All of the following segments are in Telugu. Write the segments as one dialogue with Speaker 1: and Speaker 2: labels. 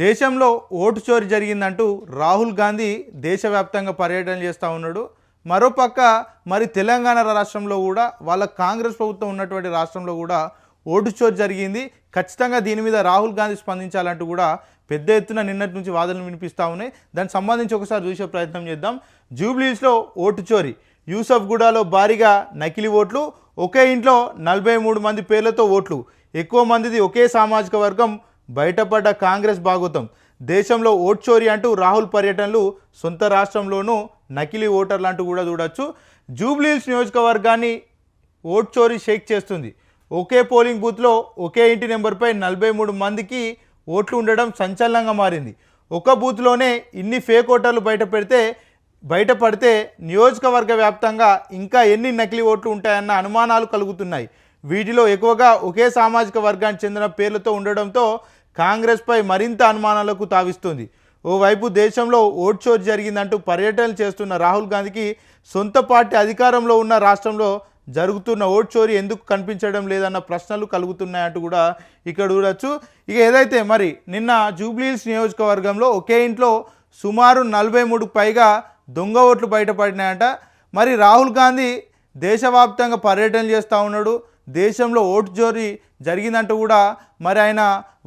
Speaker 1: దేశంలో ఓటు చోరీ జరిగిందంటూ రాహుల్ గాంధీ దేశవ్యాప్తంగా పర్యటన చేస్తూ ఉన్నాడు. మరోపక్క మరి తెలంగాణ రాష్ట్రంలో కూడా వాళ్ళ కాంగ్రెస్ ప్రభుత్వం ఉన్నటువంటి రాష్ట్రంలో కూడా ఓటు చోరీ జరిగింది. ఖచ్చితంగా దీని మీద రాహుల్ గాంధీ స్పందించాలంటూ కూడా పెద్ద ఎత్తున నిన్నటి నుంచి వాదనలు వినిపిస్తూ ఉన్నాయి. దానికి సంబంధించి ఒకసారి చూసే ప్రయత్నం చేద్దాం. జూబ్లీస్లో ఓటు చోరీ యూసఫ్ గూడాలో భారీగా నకిలీ ఓట్లు ఒకే ఇంట్లో నలభై మూడు మంది పేర్లతో ఓట్లు. ఎక్కువ మందిది ఒకే సామాజిక వర్గం బయటపడ్డ కాంగ్రెస్ భాగోతం దేశంలో ఓట్ చోరీ అంటూ రాహుల్ పర్యటనలు సొంత రాష్ట్రంలోనూ నకిలీ ఓటర్లు అంటూ కూడా చూడొచ్చు. జూబ్లీహిల్స్ నియోజకవర్గాన్ని ఓట్ చోరీ షేక్ చేస్తుంది. ఒకే పోలింగ్ బూత్లో ఒకే ఇంటి నెంబర్పై నలభై మూడు మందికి ఓట్లు ఉండడం సంచలనంగా మారింది. ఒక బూత్లోనే ఇన్ని ఫేక్ ఓటర్లు బయట పెడితే బయటపడితే నియోజకవర్గ వ్యాప్తంగా ఇంకా ఎన్ని నకిలీ ఓట్లు ఉంటాయన్న అనుమానాలు కలుగుతున్నాయి. వీటిలో ఎక్కువగా ఒకే సామాజిక వర్గానికి చెందిన పేర్లతో ఉండడంతో కాంగ్రెస్పై మరింత అనుమానాలకు తావిస్తుంది. ఓవైపు దేశంలో ఓట్ చోరీ జరిగిందంటూ పర్యటనలు చేస్తున్న రాహుల్ గాంధీకి సొంత పార్టీ అధికారంలో ఉన్న రాష్ట్రంలో జరుగుతున్న ఓట్ చోరీ ఎందుకు కనిపించడం లేదన్న ప్రశ్నలు కలుగుతున్నాయంటూ కూడా ఇక్కడ చూడొచ్చు. ఇక ఏదైతే మరి నిన్న జూబ్లీహిల్స్ నియోజకవర్గంలో ఒకే ఇంట్లో సుమారు నలభై మూడు పైగా దొంగ ఓట్లు బయటపడినాయంట. మరి రాహుల్ గాంధీ దేశవ్యాప్తంగా పర్యటన చేస్తూ ఉన్నాడు. దేశంలో ఓటు చోరీ జరిగిందంటూ కూడా మరి ఆయన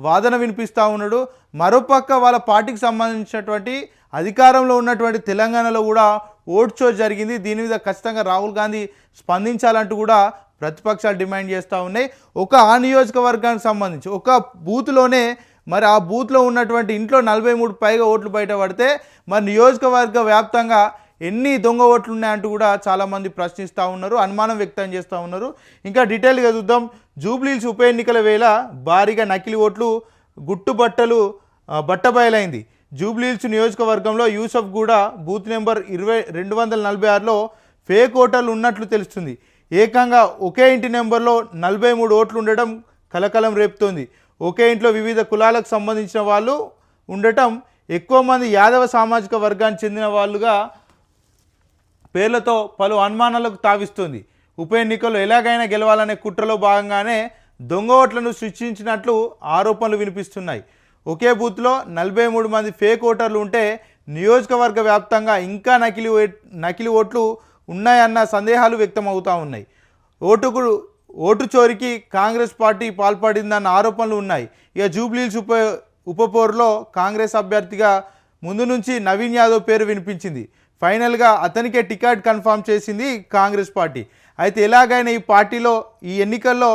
Speaker 1: వాదన వినిపిస్తూ ఉన్నాడు. మరోపక్క వాళ్ళ పార్టీకి సంబంధించినటువంటి అధికారంలో ఉన్నటువంటి తెలంగాణలో కూడా ఓటు చోరీ జరిగింది. దీని మీద ఖచ్చితంగా రాహుల్ గాంధీ స్పందించాలంటూ కూడా ప్రతిపక్షాలు డిమాండ్ చేస్తూ ఉన్నాయి. ఒక ఆ నియోజకవర్గానికి సంబంధించి ఒక బూత్లోనే మరి ఆ బూత్లో ఉన్నటువంటి ఇంట్లో నలభై మూడు పైగా ఓట్లు బయటపడితే మరి నియోజకవర్గ వ్యాప్తంగా ఎన్ని దొంగ ఓట్లు ఉన్నాయంటూ కూడా చాలామంది ప్రశ్నిస్తూ ఉన్నారు అనుమానం వ్యక్తం చేస్తూ ఉన్నారు. ఇంకా డీటెయిల్గా చూద్దాం. జూబ్లీహిల్స్ ఉప ఎన్నికల వేళ భారీగా నకిలీ ఓట్లు గుట్టుబట్టలు బట్టబయలైంది జూబ్లీల్స్ నియోజకవర్గంలో యూసఫ్ కూడా బూత్ నెంబర్ ఇరవై రెండు వందల నలభై ఆరులో ఫేక్ ఓటర్లు ఉన్నట్లు తెలుస్తుంది. ఏకంగా ఒకే ఇంటి నెంబర్లో నలభై మూడు ఓట్లు ఉండటం కలకలం రేపుతోంది. ఒకే ఇంట్లో వివిధ కులాలకు సంబంధించిన వాళ్ళు ఉండటం ఎక్కువ మంది యాదవ సామాజిక వర్గానికి చెందిన వాళ్ళుగా పేర్లతో పలు అనుమానాలకు తావిస్తుంది. ఉప ఎన్నికల్లో ఎలాగైనా గెలవాలనే కుట్రలో భాగంగానే దొంగ ఓట్లను సృష్టించినట్లు ఆరోపణలు వినిపిస్తున్నాయి. ఒకే బూత్లో నలభై మూడు మంది ఫేక్ ఓటర్లు ఉంటే నియోజకవర్గ వ్యాప్తంగా ఇంకా నకిలీ ఓట్- నకిలీ ఓట్లు ఉన్నాయన్న సందేహాలు వ్యక్తమవుతూ ఉన్నాయి. ఓటుకు ఓటు చోరికి కాంగ్రెస్ పార్టీ పాల్పడిందన్న ఆరోపణలు ఉన్నాయి. ఇక జూబ్లీల్స్ ఉప ఉప పోరులో కాంగ్రెస్ అభ్యర్థిగా ముందు నుంచి నవీన్ యాదవ్ పేరు వినిపించింది. ఫైనల్గా అతనికే టికెట్ కన్ఫర్మ్ చేసింది కాంగ్రెస్ పార్టీ. అయితే ఎలాగైనా ఈ పార్టీలో ఈ ఎన్నికల్లో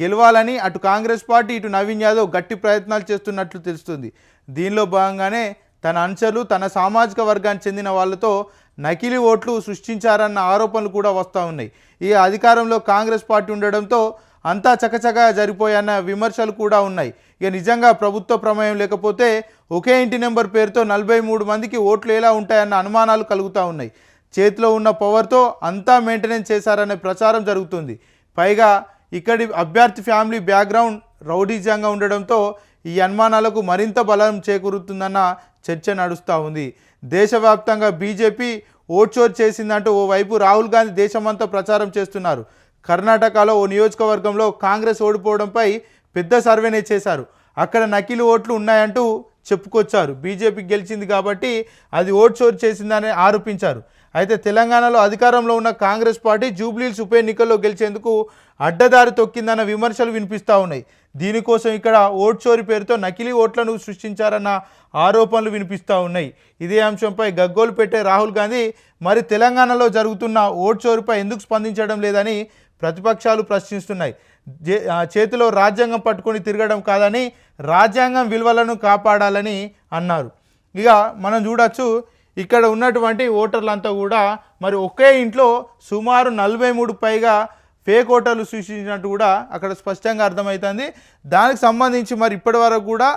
Speaker 1: గెలవాలని అటు కాంగ్రెస్ పార్టీ ఇటు నవీన్ యాదవ్ గట్టి ప్రయత్నాలు చేస్తున్నట్లు తెలుస్తుంది. దీనిలో భాగంగానే తన అంచలు తన సామాజిక వర్గానికి చెందిన వాళ్ళతో నకిలీ ఓట్లు సృష్టించారన్న ఆరోపణలు కూడా వస్తూ ఉన్నాయి. ఈ అధికారంలో కాంగ్రెస్ పార్టీ ఉండడంతో అంతా చకచకా జరిపోయన్న విమర్శలు కూడా ఉన్నాయి. ఇక నిజంగా ప్రభుత్వ ప్రమేయం లేకపోతే ఒకే ఇంటి నెంబర్ పేరుతో నలభై మూడు మందికి ఓట్లు ఎలా ఉంటాయన్న అనుమానాలు కలుగుతూ ఉన్నాయి. చేతిలో ఉన్న పవర్తో అంతా మెయింటెనెన్స్ చేశారనే ప్రచారం జరుగుతుంది. పైగా ఇక్కడి అభ్యర్థి ఫ్యామిలీ బ్యాక్గ్రౌండ్ రౌడీజంగా ఉండడంతో ఈ అనుమానాలకు మరింత బలం చేకూరుతుందన్న చర్చ నడుస్తూ ఉంది. దేశవ్యాప్తంగా బీజేపీ ఓట్చోర్ చేసిందంటూ ఓవైపు రాహుల్ గాంధీ దేశమంతా ప్రచారం చేస్తున్నారు. కర్ణాటకలో ఓ నియోజకవర్గంలో కాంగ్రెస్ ఓడిపోవడంపై పెద్ద సర్వేనే చేశారు. అక్కడ నకిలీ ఓట్లు ఉన్నాయంటూ చెప్పుకొచ్చారు. బీజేపీ గెలిచింది కాబట్టి అది ఓట్ చోరు చేసిందని ఆరోపించారు. అయితే తెలంగాణలో అధికారంలో ఉన్న కాంగ్రెస్ పార్టీ జూబ్లీల్స్ ఉప ఎన్నికల్లో గెలిచేందుకు అడ్డదారి తొక్కిందన్న విమర్శలు వినిపిస్తూ ఉన్నాయి. దీనికోసం ఇక్కడ ఓట్ చోరీ పేరుతో నకిలీ ఓట్లను సృష్టించారన్న ఆరోపణలు వినిపిస్తూ ఉన్నాయి. ఇదే అంశంపై గగ్గోలు పెట్టే రాహుల్ గాంధీ మరి తెలంగాణలో జరుగుతున్న ఓట్ చోరీపై ఎందుకు స్పందించడం లేదని ప్రతిపక్షాలు ప్రశ్నిస్తున్నాయి. చేతిలో రాజ్యాంగం పట్టుకొని తిరగడం కాదని రాజ్యాంగం విలువలను కాపాడాలని అన్నారు. ఇక మనం చూడొచ్చు ఇక్కడ ఉన్నటువంటి ఓటర్లంతా కూడా మరి ఒకే ఇంట్లో సుమారు నలభై మూడు పైగా ఫేక్ ఓటర్లు సృష్టించినట్టు కూడా అక్కడ స్పష్టంగా అర్థమవుతుంది. దానికి సంబంధించి మరి ఇప్పటి వరకు కూడా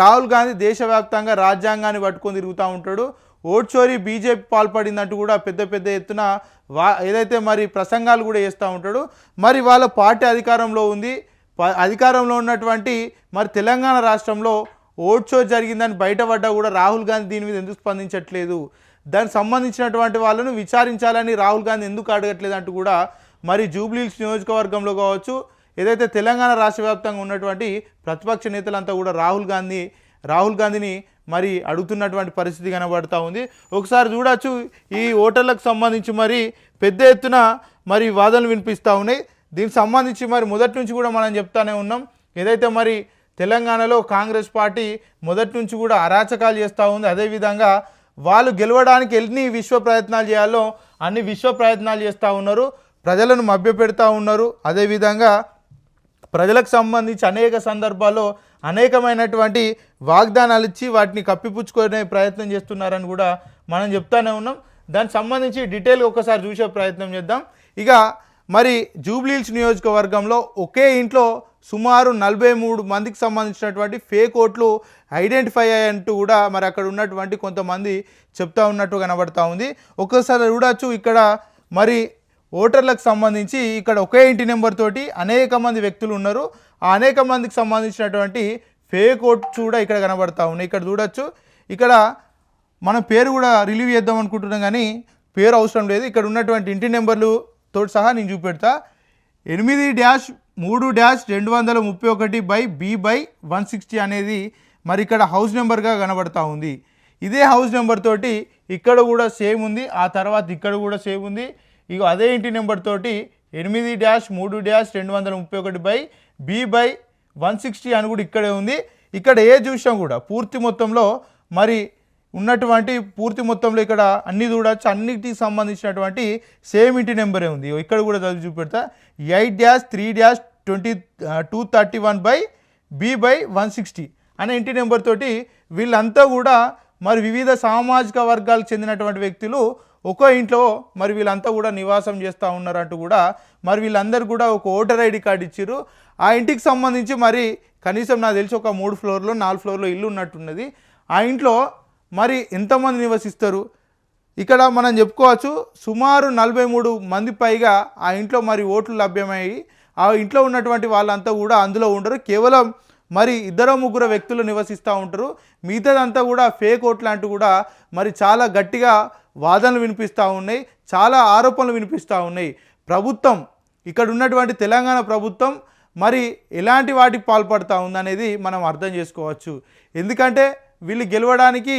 Speaker 1: రాహుల్ గాంధీ దేశవ్యాప్తంగా రాజ్యాంగాన్ని పట్టుకొని తిరుగుతూ ఉంటాడు. ఓట్ చోరీ బీజేపీ పాల్పడిందంటూ కూడా పెద్ద పెద్ద ఎత్తున వా ఏదైతే మరి ప్రసంగాలు కూడా చేస్తూ ఉంటాడు మరి వాళ్ళ పార్టీ అధికారంలో ఉంది. ప- అధికారంలో ఉన్నటువంటి మరి తెలంగాణ రాష్ట్రంలో ఓట్ షో జరిగిందని బయటపడ్డా కూడా రాహుల్ గాంధీ దీని మీద ఎందుకు స్పందించట్లేదు? దానికి సంబంధించినటువంటి వాళ్ళను విచారించాలని రాహుల్ గాంధీ ఎందుకు అడగట్లేదు అంటూ కూడా మరి జూబ్లీహిల్స్ నియోజకవర్గంలో కావచ్చు ఏదైతే తెలంగాణ రాష్ట్ర వ్యాప్తంగా ఉన్నటువంటి ప్రతిపక్ష నేతలంతా కూడా రాహుల్ గాంధీ రాహుల్ గాంధీని మరి అడుగుతున్నటువంటి పరిస్థితి కనబడతా ఉంది. ఒకసారి చూడొచ్చు ఈ ఓటర్లకు సంబంధించి మరి పెద్ద ఎత్తున మరి వాదనలు వినిపిస్తూ ఉన్నాయి. దీనికి సంబంధించి మరి మొదటి నుంచి కూడా మనం చెప్తానే ఉన్నాం. ఏదైతే మరి తెలంగాణలో కాంగ్రెస్ పార్టీ మొదటి నుంచి కూడా అరాచకాలు చేస్తూ ఉంది అదేవిధంగా వాళ్ళు గెలవడానికి ఎన్ని విశ్వ ప్రయత్నాలు చేయాలో అన్ని విశ్వ ప్రయత్నాలు చేస్తూ ఉన్నారు. ప్రజలను మభ్యపెడతా ఉన్నారు. అదేవిధంగా ప్రజలకు సంబంధించి అనేక సందర్భాల్లో అనేకమైనటువంటి వాగ్దానాలు ఇచ్చి వాటిని కప్పిపుచ్చుకునే ప్రయత్నం చేస్తున్నారని కూడా మనం చెప్తానే ఉన్నాం. దానికి సంబంధించి డీటెయిల్గా ఒకసారి చూసే ప్రయత్నం చేద్దాం. ఇక మరి జూబ్లీహిల్స్ నియోజకవర్గంలో ఒకే ఇంట్లో సుమారు నలభై మూడు మందికి సంబంధించినటువంటి ఫేక్ ఓట్లు ఐడెంటిఫై అయ్యంటూ కూడా మరి అక్కడ ఉన్నటువంటి కొంతమంది చెప్తా ఉన్నట్టు కనబడతా ఉంది. ఒక్కసారి చూడొచ్చు ఇక్కడ మరి ఓటర్లకు సంబంధించి ఇక్కడ ఒకే ఇంటి నెంబర్ తోటి అనేక మంది వ్యక్తులు ఉన్నారు. ఆ అనేక మందికి సంబంధించినటువంటి ఫేక్ ఓట్స్ కూడా ఇక్కడ కనబడతా ఉన్నాయి. ఇక్కడ చూడొచ్చు. ఇక్కడ మన పేరు కూడా రిలీవ్ చేద్దాం అనుకుంటున్నాం కానీ పేరు అవసరం లేదు. ఇక్కడ ఉన్నటువంటి ఇంటి నెంబర్లు తోటి సహా నేను చూపెడతా. ఎనిమిది డ్యాష్ మూడు డ్యాష్ రెండు వందల ముప్పై ఒకటి by B by one sixty అనేది మరి ఇక్కడ హౌస్ నెంబర్గా కనబడతా ఉంది. ఇదే హౌస్ నెంబర్ తోటి ఇక్కడ కూడా సేమ్ ఉంది. ఆ తర్వాత ఇక్కడ కూడా సేమ్ ఉంది. ఇక అదే ఇంటి నెంబర్ తోటి ఎనిమిది డ్యాష్ మూడు డ్యాష్ రెండు వందల ముప్పై ఒకటి by B by one sixty అని కూడా ఇక్కడే ఉంది. ఇక్కడ ఏ చూసాం కూడా పూర్తి మొత్తంలో మరి ఉన్నటువంటి పూర్తి మొత్తంలో ఇక్కడ అన్ని చూడొచ్చు. అన్నిటికి సంబంధించినటువంటి సేమ్ ఇంటి నెంబరే ఉంది. ఇక్కడ కూడా చదివి చూపెడతా. Eight dash three dash twenty two thirty one by B by one sixty అనే ఇంటి నెంబర్ తోటి వీళ్ళంతా కూడా మరి వివిధ సామాజిక వర్గాలకు చెందినటువంటి వ్యక్తులు ఒక్కో ఇంట్లో మరి వీళ్ళంతా కూడా నివాసం చేస్తూ ఉన్నారంటూ కూడా మరి వీళ్ళందరూ కూడా ఒక ఓటర్ ఐడి కార్డు ఇచ్చారు ఆ ఇంటికి సంబంధించి మరి కనీసం నాకు తెలిసి ఒక మూడు ఫ్లోర్లో నాలుగు ఫ్లోర్లో ఇల్లు ఉన్నట్టున్నది. ఆ ఇంట్లో మరి ఎంతమంది నివసిస్తారు? ఇక్కడ మనం చెప్పుకోవచ్చు సుమారు నలభై మూడు మంది పైగా ఆ ఇంట్లో మరి ఓట్లు లభ్యమయ్యి ఆ ఇంట్లో ఉన్నటువంటి వాళ్ళంతా కూడా అందులో ఉండరు. కేవలం మరి ఇద్దరు ముగ్గురు వ్యక్తులు నివసిస్తూ ఉంటారు. మిగతాదంతా కూడా ఫేక్ ఓట్లు అంటూ కూడా మరి చాలా గట్టిగా వాదనలు వినిపిస్తూ ఉన్నాయి చాలా ఆరోపణలు వినిపిస్తూ ఉన్నాయి. ప్రభుత్వం ఇక్కడ ఉన్నటువంటి తెలంగాణ ప్రభుత్వం మరి ఎలాంటి వాటికి పాల్పడతా ఉందనేది మనం అర్థం చేసుకోవచ్చు. ఎందుకంటే వీళ్ళు గెలవడానికి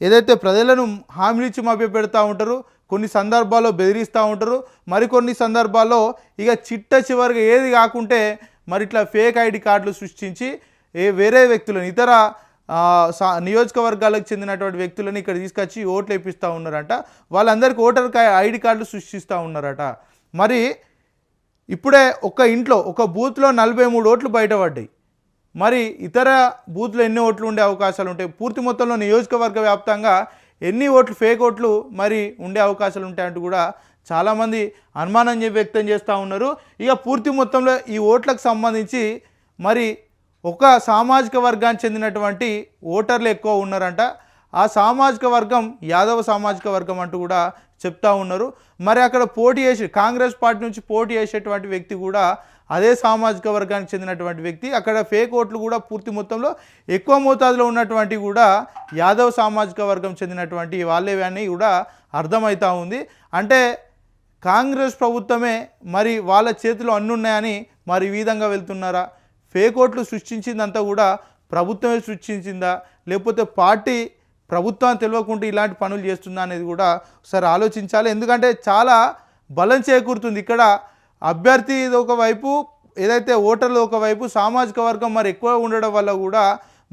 Speaker 1: ఏదైతే ప్రజలను హామీలిచ్చి మభ్యపెడతా ఉంటారు కొన్ని సందర్భాల్లో బెదిరిస్తూ ఉంటారు మరికొన్ని సందర్భాల్లో ఇక చిట్ట చివరిగా ఏది కాకుంటే మరి ఇట్లా ఫేక్ ఐడి కార్డులు సృష్టించి ఏ వేరే వ్యక్తులను ఇతర నియోజకవర్గాలకు చెందినటువంటి వ్యక్తులను ఇక్కడ తీసుకొచ్చి ఓట్లు వేపిస్తూ ఉన్నారట. వాళ్ళందరికీ ఓటర్ ఐడి కార్డులు సృష్టిస్తూ ఉన్నారట. మరి ఇప్పుడే ఒక ఇంట్లో ఒక బూత్లో నలభై మూడు ఓట్లు బయటపడ్డాయి. మరి ఇతర బూత్లో ఎన్ని ఓట్లు ఉండే అవకాశాలు ఉంటాయి? పూర్తి మొత్తంలో నియోజకవర్గ వ్యాప్తంగా ఎన్ని ఓట్లు ఫేక్ ఓట్లు మరి ఉండే అవకాశాలు ఉంటాయంటూ కూడా చాలామంది అనుమానం వ్యక్తం చేస్తూ ఉన్నారు. ఇక పూర్తి మొత్తంలో ఈ ఓట్లకు సంబంధించి మరి ఒక సామాజిక వర్గానికి చెందినటువంటి ఓటర్లు ఎక్కువ ఉన్నారంట. ఆ సామాజిక వర్గం యాదవ సామాజిక వర్గం అంటూ కూడా చెప్తా ఉన్నారు. మరి అక్కడ పోటీ చేసి కాంగ్రెస్ పార్టీ నుంచి పోటీ చేసేటువంటి వ్యక్తి కూడా అదే సామాజిక వర్గానికి చెందినటువంటి వ్యక్తి. అక్కడ ఫేక్ ఓట్లు కూడా పూర్తి మొత్తంలో ఎక్కువ మోతాదులో ఉన్నటువంటి కూడా యాదవ్ సామాజిక వర్గం చెందినటువంటి వాళ్ళేవి అని కూడా అర్థమవుతూ ఉంది. అంటే కాంగ్రెస్ ప్రభుత్వమే మరి వాళ్ళ చేతిలో అన్నున్నాయని మరి ఈ విధంగా వెళ్తున్నారా? ఫేక్ ఓట్లు సృష్టించిందంతా కూడా ప్రభుత్వమే సృష్టించిందా? లేకపోతే పార్టీ ప్రభుత్వాన్ని తెలియకుండా ఇలాంటి పనులు చేస్తుందా అనేది కూడా ఒకసారి ఆలోచించాలి. ఎందుకంటే చాలా బలం చేకూరుతుంది. ఇక్కడ అభ్యర్థి ఒకవైపు ఏదైతే ఓటర్లు ఒకవైపు సామాజిక వర్గం మరి ఎక్కువ ఉండడం వల్ల కూడా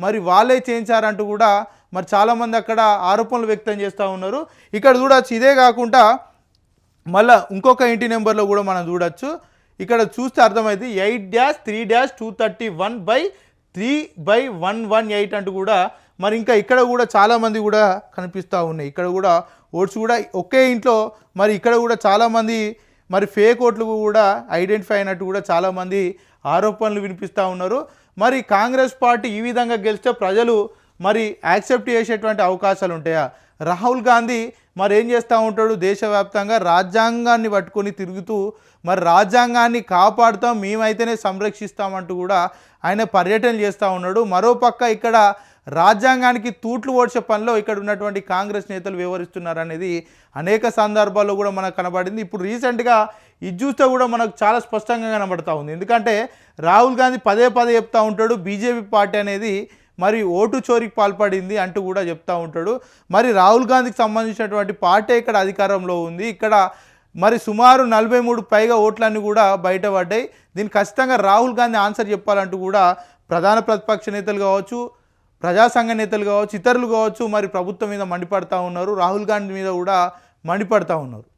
Speaker 1: మరి వాళ్ళే చేయించారంటూ కూడా మరి చాలామంది అక్కడ ఆరోపణలు వ్యక్తం చేస్తూ ఉన్నారు. ఇక్కడ చూడొచ్చు. ఇదే కాకుండా మళ్ళీ ఇంకొక ఇంటి నెంబర్లో కూడా మనం చూడొచ్చు. ఇక్కడ చూస్తే అర్థమైంది eight dash three dash two thirty one by three by one one eight అంటూ కూడా మరి ఇంకా ఇక్కడ కూడా చాలామంది కూడా కనిపిస్తూ ఉన్నాయి. ఇక్కడ కూడా ఓట్స్ కూడా ఒకే ఇంట్లో మరి ఇక్కడ కూడా చాలామంది మరి ఫేక్ ఓట్లు కూడా ఐడెంటిఫై అయినట్టు కూడా చాలామంది ఆరోపణలు వినిపిస్తూ ఉన్నారు. మరి కాంగ్రెస్ పార్టీ ఈ విధంగా గెలిస్తే ప్రజలు మరి యాక్సెప్ట్ చేసేటువంటి అవకాశాలు ఉంటాయా? రాహుల్ గాంధీ మరి ఏం చేస్తూ ఉంటాడు? దేశవ్యాప్తంగా రాజ్యాంగాన్ని పట్టుకొని తిరుగుతూ మరి రాజ్యాంగాన్ని కాపాడుతాం మేమైతేనే సంరక్షిస్తామంటూ కూడా ఆయన పర్యటన చేస్తూ ఉన్నాడు. మరోపక్క ఇక్కడ రాజ్యాంగానికి తూట్లు ఓడ్చే పనిలో ఇక్కడ ఉన్నటువంటి కాంగ్రెస్ నేతలు వివరిస్తున్నారు అనేది అనేక సందర్భాల్లో కూడా మనకు కనబడింది. ఇప్పుడు రీసెంట్గా ఇది చూస్తే కూడా మనకు చాలా స్పష్టంగా కనబడతా ఉంది. ఎందుకంటే రాహుల్ గాంధీ పదే పదే చెప్తూ ఉంటాడు బీజేపీ పార్టీ అనేది మరి ఓటు చోరీకి పాల్పడింది అంటూ కూడా చెప్తూ ఉంటాడు. మరి రాహుల్ గాంధీకి సంబంధించినటువంటి పార్టీ ఇక్కడ అధికారంలో ఉంది. ఇక్కడ మరి సుమారు నలభై మూడు పైగా ఓట్లన్నీ కూడా బయటపడ్డాయి. దీన్ని ఖచ్చితంగా రాహుల్ గాంధీ ఆన్సర్ చెప్పాలంటూ కూడా ప్రధాన ప్రతిపక్ష నేతలు కావచ్చు ప్రజాసంఘ నేతలు కావచ్చు ఇతరులు కావచ్చు మరి ప్రభుత్వం మీద మండిపడతా ఉన్నారు. రాహుల్ గాంధీ మీద కూడా మండిపడతా ఉన్నారు.